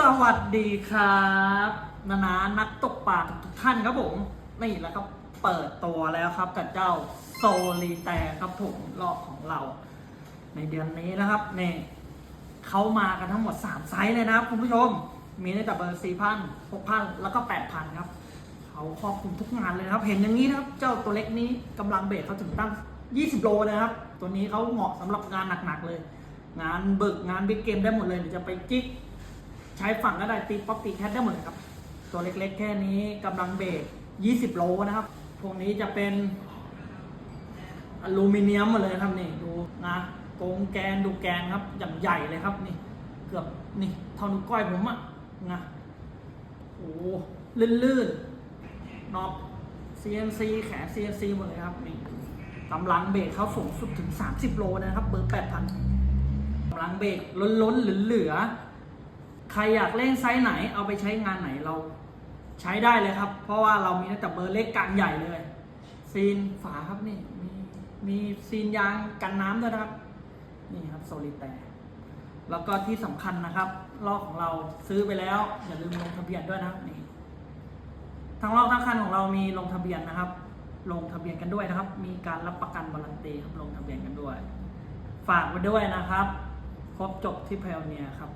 สวัสดีครับนานานักตกปลาทุกท่านครับผมนี่แล้วก็เปิดตัวแล้วครับกับเจ้าโซลีแต่ครับผมรอบของเรา ในเดือนนี้นะครับนี่เขามากันทั้งหมด 3 ไซส์เลยนะครับคุณผู้ชม มีตั้งแต่เบอร์สี่พันหกพันแล้วก็แปดพันครับเขาครอบคลุมทุกงานเลยครับ เห็นอย่างนี้นะครับเจ้าตัวเล็กนี้กำลังเบรกเขาถึงตั้ง 20 โลนะครับ ตัวนี้เขาเหมาะสำหรับงานหนักๆเลย งานบึกงานบิ๊กเกมได้หมดเลยหรือจะไปจิก ใช้ฝั่งก็ได้ตีป๊อปตีแคทได้หมดเลยครับ ตัวเล็กๆ แค่นี้กำลังเบรก20 โลนะครับ พวกนี้จะเป็นอลูมิเนียมหมดเลยครับนี่ดูนะโกงแกนดูแกนครับอย่างใหญ่เลยครับนี่ เกือบนี่เท่านิ้วก้อยผมอะนะโอ้ลื่นๆน็อป CNC แขน CNC หมดเลยครับนี่กำลังเบรกเขาสูงสุดถึง 30 โลนะครับเบอร์8,000กำลังเบรกล้นๆเหลือๆ ใครอยากเล่นไซส์ไหนเอาไปใช้งานไหนเราใช้ได้เลยครับ เพราะว่าเรามีตั้งแต่เบอร์เล็กกลางใหญ่เลย ซีนฝาครับนี่มีมีซีนยางกันน้ำด้วยนะครับ นี่ครับโซลิแต่แล้วก็ที่สำคัญนะครับลอกของเราซื้อไปแล้ว อย่าลืมลงทะเบียนด้วยนะนี่ทั้งลอกทั้งคันของเรามีลงทะเบียนนะครับ ลงทะเบียนกันด้วยนะครับ มีการรับประกันบารันตีครับลงทะเบียนกันด้วย ฝากไว้ด้วยนะครับ ครบจบที่เพลเนียครับ